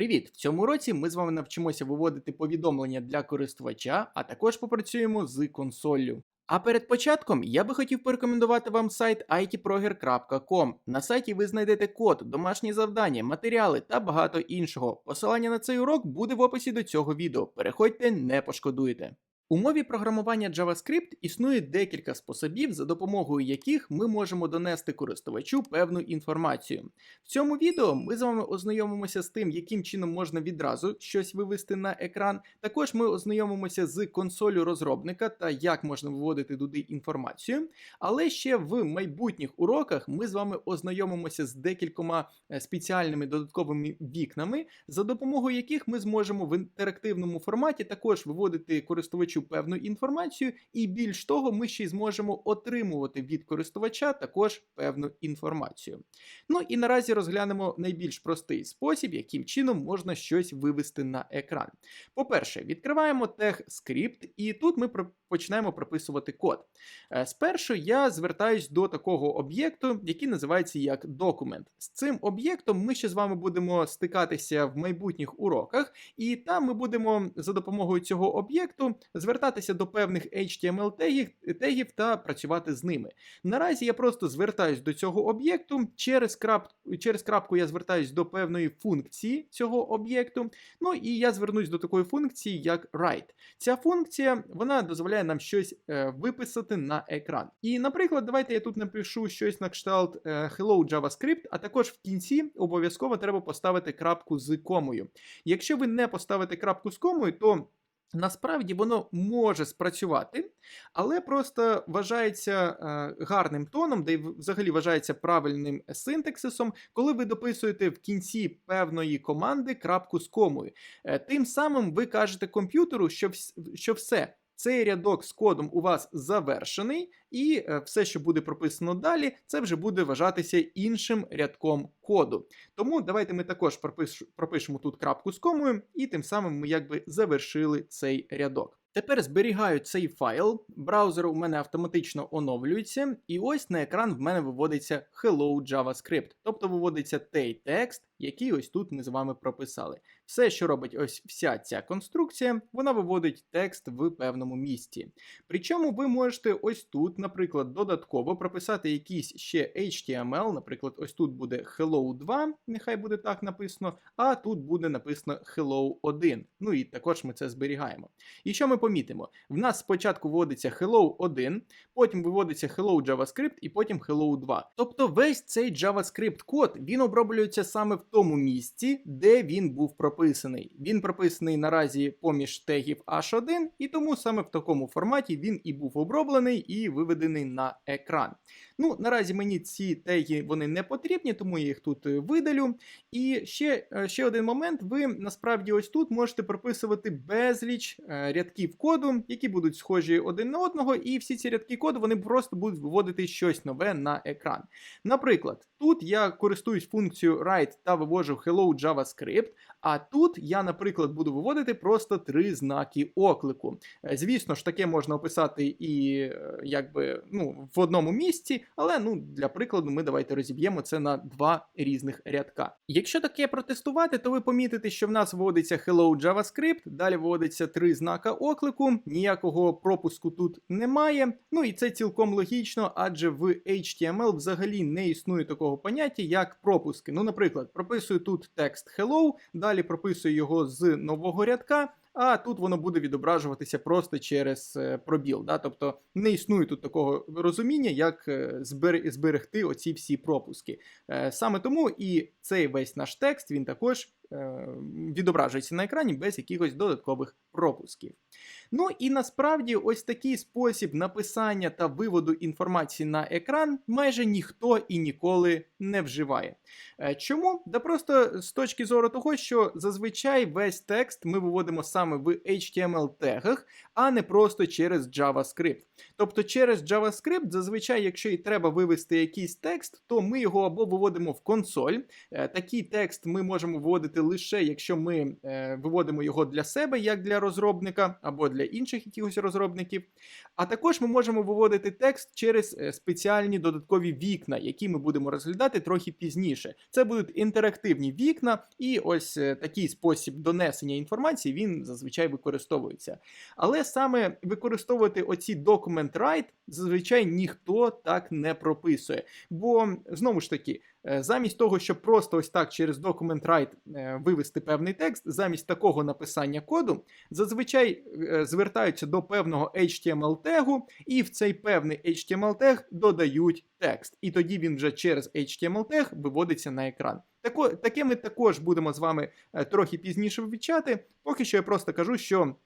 Привіт! В цьому році ми з вами навчимося виводити повідомлення для користувача, а також попрацюємо з консоллю. А перед початком я би хотів порекомендувати вам сайт itproger.com. На сайті ви знайдете код, домашні завдання, матеріали та багато іншого. Посилання на цей урок буде в описі до цього відео. Переходьте, не пошкодуєте. У мові програмування JavaScript існує декілька способів, за допомогою яких ми можемо донести користувачу певну інформацію. В цьому відео ми з вами ознайомимося з тим, яким чином можна відразу щось вивести на екран. Також ми ознайомимося з консолю розробника та як можна виводити туди інформацію. Але ще в майбутніх уроках ми з вами ознайомимося з декількома е, спеціальними додатковими вікнами, за допомогою яких ми зможемо в інтерактивному форматі також виводити користувачу певну інформацію, і більш того, ми ще й зможемо отримувати від користувача також певну інформацію. Ну і наразі розглянемо найбільш простий спосіб, яким чином можна щось вивести на екран. По-перше, відкриваємо скрипт, і тут ми починаємо прописувати код. Е, Спершу я звертаюсь до такого об'єкту, який називається як документ. З цим об'єктом ми ще з вами будемо стикатися в майбутніх уроках, і там ми будемо за допомогою цього об'єкту звертатися до певних HTML тегів, тегів та працювати з ними. Наразі я просто звертаюсь до цього об'єкту. Через, крап, через крапку я звертаюсь до певної функції цього об'єкту. Ну і я звернусь до такої функції, як write. Ця функція вона дозволяє нам щось е, виписати на екран. І, наприклад, давайте я тут напишу щось на кшталт е, Hello JavaScript, а також в кінці обов'язково треба поставити крапку з комою. Якщо ви не поставите крапку з комою, то Насправді воно може спрацювати, але просто вважається е, гарним тоном, де взагалі вважається правильним синтаксисом, коли ви дописуєте в кінці певної команди крапку з комою. Е, тим самим ви кажете комп'ютеру, що, що все. Цей рядок з кодом у вас завершений, і е, все, що буде прописано далі, це вже буде вважатися іншим рядком коду. Тому давайте ми також пропиш- пропишемо тут крапку з комою, і тим самим ми якби завершили цей рядок. Тепер зберігаю цей файл, браузер у мене автоматично оновлюється, і ось на екран в мене виводиться Hello JavaScript, тобто виводиться той текст, який ось тут ми з вами прописали. Все, що робить ось вся ця конструкція, вона виводить текст в певному місці. Причому ви можете ось тут, наприклад, додатково прописати якийсь ще HTML, наприклад, ось тут буде Hello 2, нехай буде так написано, а тут буде написано Hello 1. Ну і також ми це зберігаємо. І що ми помітимо? В нас спочатку вводиться Hello 1, потім виводиться Hello JavaScript і потім Hello 2. Тобто весь цей JavaScript код він оброблюється саме в тому місці, де він був прописаний. Він прописаний наразі поміж тегів H1, і тому саме в такому форматі він і був оброблений і виведений на екран. Ну, наразі мені ці теги вони не потрібні, тому я їх тут е, видалю. І ще, е, ще один момент: ви насправді ось тут можете прописувати безліч е, рядків коду, які будуть схожі один на одного, і всі ці рядки коду вони просто будуть виводити щось нове на екран. Наприклад, тут я користуюсь функцією write та вивожу hello JavaScript, а тут я, наприклад, буду виводити просто три знаки оклику. Е, Звісно ж, таке можна описати і е, якби ну, в одному місці, але ну, для прикладу ми давайте розіб'ємо це на два різних рядка. Якщо таке протестувати, то ви помітите, що в нас вводиться Hello JavaScript, далі вводиться три знака оклику, ніякого пропуску тут немає. Ну і це цілком логічно, адже в HTML взагалі не існує такого поняття, як пропуски. Ну, наприклад, прописую тут текст Hello, далі прописую його з нового рядка. А тут воно буде відображуватися просто через е, пробіл. Да? Тобто не існує тут такого розуміння, як е, зберегти оці всі пропуски. Е, Саме тому і цей весь наш текст він також відображується на екрані без якихось додаткових пропусків. Ну і насправді ось такий спосіб написання та виводу інформації на екран майже ніхто і ніколи не вживає. Е, Чому? Да просто з точки зору того, що зазвичай весь текст ми виводимо саме в HTML тегах, а не просто через JavaScript. Тобто через JavaScript, зазвичай, якщо і треба вивести якийсь текст, то ми його або виводимо в консоль. Е, Такий текст ми можемо виводити лише якщо ми е, виводимо його для себе, як для розробника, або для для інших якихось розробників. А також ми можемо виводити текст через е, спеціальні додаткові вікна, які ми будемо розглядати трохи пізніше. Це будуть інтерактивні вікна, і ось е, такий спосіб донесення інформації він зазвичай використовується. Але саме використовувати оці документ write зазвичай ніхто так не прописує. Бо знову ж таки. Е, замість того, щоб просто ось так через документ write вивести певний текст, замість такого написання коду, зазвичай звертаються до певного HTML тегу, і в цей певний HTML тег додають текст. І тоді він вже через HTML тег виводиться на екран. Тако, таке ми також будемо з вами трохи пізніше вивчати. Поки що я просто кажу, що.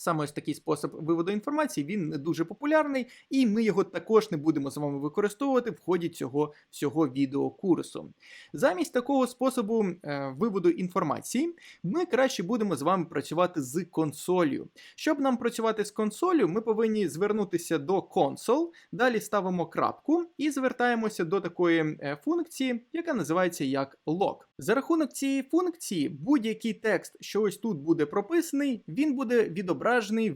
Саме ось такий спосіб виводу інформації він не дуже популярний, і ми його також не будемо з вами використовувати в ході цього всього відеокурсу. Замість такого способу е, виводу інформації, ми краще будемо з вами працювати з консолью. Щоб нам працювати з консолью, ми повинні звернутися до console, далі ставимо крапку і звертаємося до такої е, функції, яка називається як log. За рахунок цієї функції, будь-який текст, що ось тут буде прописаний, він буде відображений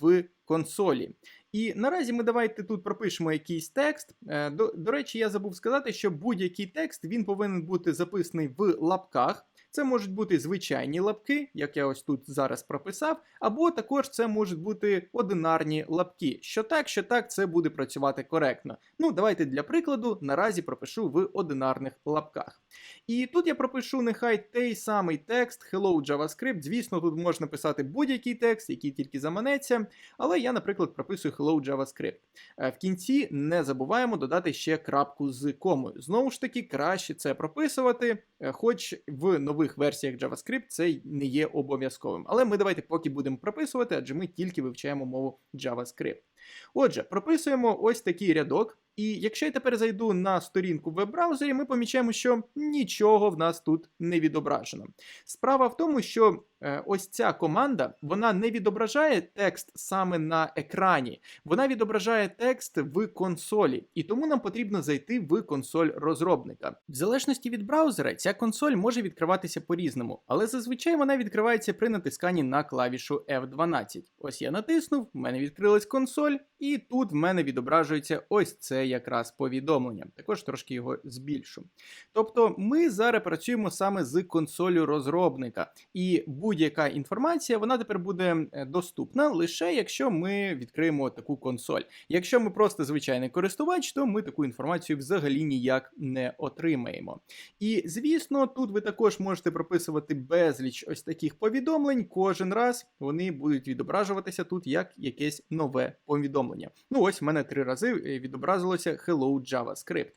в консолі. І наразі ми давайте тут пропишемо якийсь текст. Е, до, до речі, я забув сказати, що будь-який текст він повинен бути записаний в лапках. Це можуть бути звичайні лапки, як я ось тут зараз прописав, або також це можуть бути одинарні лапки. Що так, що так, це буде працювати коректно. Ну, давайте для прикладу наразі пропишу в одинарних лапках. І тут я пропишу нехай той самий текст Hello JavaScript. Звісно, тут можна писати будь-який текст, який тільки заманеться. Але я, наприклад, прописую Hello JavaScript. Е, в кінці не забуваємо додати ще крапку з комою. Знову ж таки, краще це прописувати, е, хоч в нових версіях JavaScript це не є обов'язковим. Але ми давайте поки будемо прописувати, адже ми тільки вивчаємо мову JavaScript. Отже, прописуємо ось такий рядок. І якщо я тепер зайду на сторінку в веб-браузері, ми помічаємо, що нічого в нас тут не відображено. Справа в тому, що ось ця команда вона не відображає текст саме на екрані, вона відображає текст в консолі, і тому нам потрібно зайти в консоль розробника. В залежності від браузера, ця консоль може відкриватися по-різному, але зазвичай вона відкривається при натисканні на клавішу F12. Ось я натиснув, в мене відкрилась консоль, і тут в мене відображується ось це якраз повідомлення. Також трошки його збільшу. Тобто ми зараз працюємо саме з консолю розробника, і будь-яка інформація вона тепер буде е, доступна лише якщо ми відкриємо таку консоль. Якщо ми просто звичайний користувач, то ми таку інформацію взагалі ніяк не отримаємо. І звісно, тут ви також можете прописувати безліч ось таких повідомлень. Кожен раз вони будуть відображуватися тут як якесь нове повідомлення. Ну ось в мене три рази е, відобразилось з'явилося Hello JavaScript.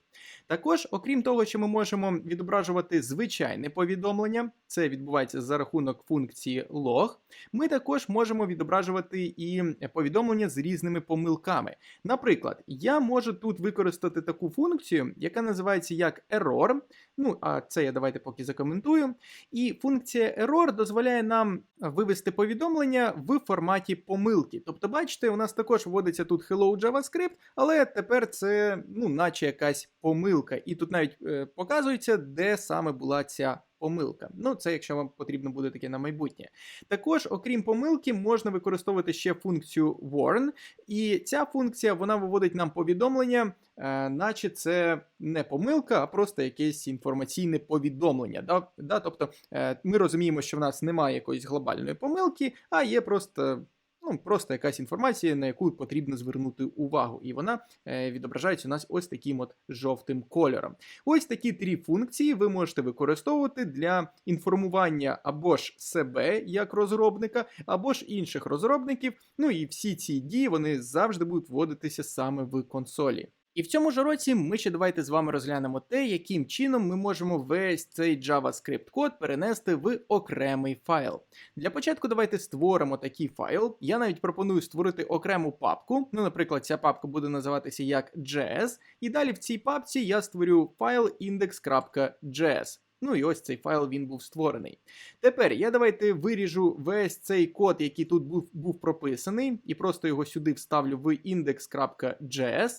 Також, окрім того, що ми можемо відображувати звичайне повідомлення, це відбувається за рахунок функції log, ми також можемо відображувати і повідомлення з різними помилками. Наприклад, я можу тут використати таку функцію, яка називається як error. Ну, а це я давайте поки закоментую. І функція error дозволяє нам вивести повідомлення в форматі помилки. Тобто, бачите, у нас також вводиться тут Hello JavaScript, але тепер це, ну, наче якась помилка. І тут навіть е, показується, де саме була ця помилка. Ну, це якщо вам потрібно буде таке на майбутнє. Також, окрім помилки, можна використовувати ще функцію warn, і ця функція вона виводить нам повідомлення, е, наче це не помилка, а просто якесь інформаційне повідомлення. Да? Да? Тобто е, ми розуміємо, що в нас немає якоїсь глобальної помилки, а є просто ну, просто якась інформація, на яку потрібно звернути увагу. І вона е, відображається у нас ось таким от жовтим кольором. Ось такі три функції ви можете використовувати для інформування або ж себе як розробника, або ж інших розробників. Ну і всі ці дії вони завжди будуть вводитися саме в консолі. І в цьому ж році ми ще давайте з вами розглянемо те, яким чином ми можемо весь цей JavaScript код перенести в окремий файл. Для початку давайте створимо такий файл. Я навіть пропоную створити окрему папку. Ну, наприклад, ця папка буде називатися як JS, і далі в цій папці я створю файл index.js. Ну і ось цей файл він був створений. Тепер я давайте виріжу весь цей код, який тут був був прописаний, і просто його сюди вставлю в index.js.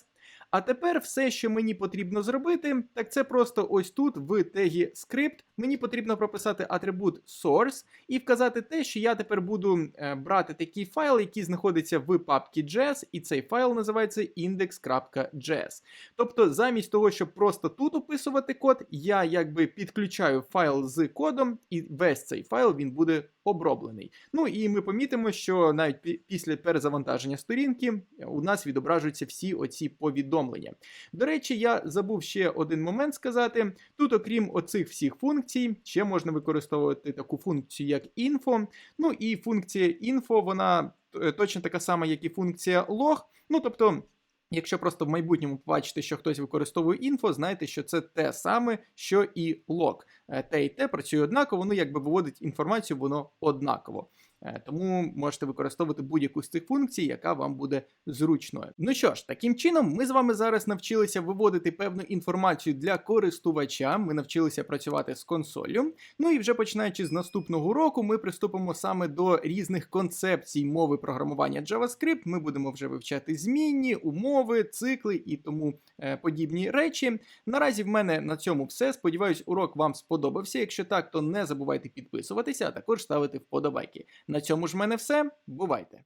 А тепер все, що мені потрібно зробити, так це просто ось тут в тегі script мені потрібно прописати атрибут source і вказати те, що я тепер буду е, брати такий файл, який знаходиться в папці JS, і цей файл називається index.js. Тобто, замість того, щоб просто тут описувати код, я якби підключаю файл з кодом, і весь цей файл він буде оброблений. Ну і ми помітимо, що навіть після перезавантаження сторінки у нас відображуються всі оці повідомлення. До речі, я забув ще один момент сказати. Тут, окрім оцих всіх функцій, ще можна використовувати таку функцію, як info. Ну і функція info, вона е, точно така сама, як і функція log. Ну тобто. Якщо просто в майбутньому побачите, що хтось використовує інфо, знайте, що це те саме, що і лог. Е, Те і те працює однаково, воно якби виводить інформацію, воно однаково. Е, Тому можете використовувати будь-яку з цих функцій, яка вам буде зручною. Ну що ж, таким чином, ми з вами зараз навчилися виводити певну інформацію для користувача. Ми навчилися працювати з консолью. Ну і вже починаючи з наступного року, ми приступимо саме до різних концепцій мови програмування JavaScript. Ми будемо вже вивчати змінні, умови, цикли і тому е, подібні речі. Наразі в мене на цьому все. Сподіваюсь, урок вам сподобався. Якщо так, то не забувайте підписуватися, а також ставити вподобайки. На цьому ж мене все. Бувайте!